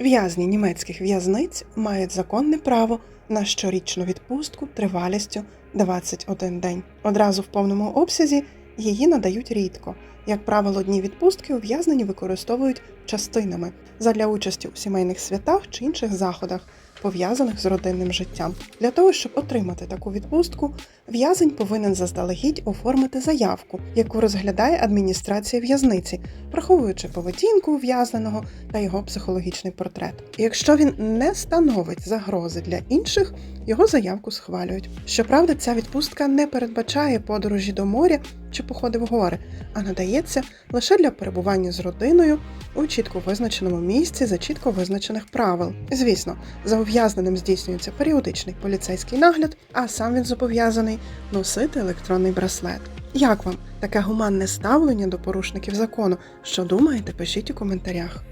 В'язні німецьких в'язниць мають законне право на щорічну відпустку тривалістю 21 день. Одразу в повному обсязі її надають рідко. Як правило, дні відпустки ув'язнені використовують частинами задля участі у сімейних святах чи інших заходах, пов'язаних з родинним життям. Для того, щоб отримати таку відпустку, в'язень повинен заздалегідь оформити заявку, яку розглядає адміністрація в'язниці, враховуючи поведінку ув'язненого та його психологічний портрет. Якщо він не становить загрози для інших, його заявку схвалюють. Щоправда, ця відпустка не передбачає подорожі до моря чи походи в гори, а надається лише для перебування з родиною у чітко визначеному місці за чітко визначених правил. Звісно, за ув'язненим здійснюється періодичний поліцейський нагляд, а сам він зобов'язаний носити електронний браслет. Як вам таке гуманне ставлення до порушників закону? Що думаєте, пишіть у коментарях.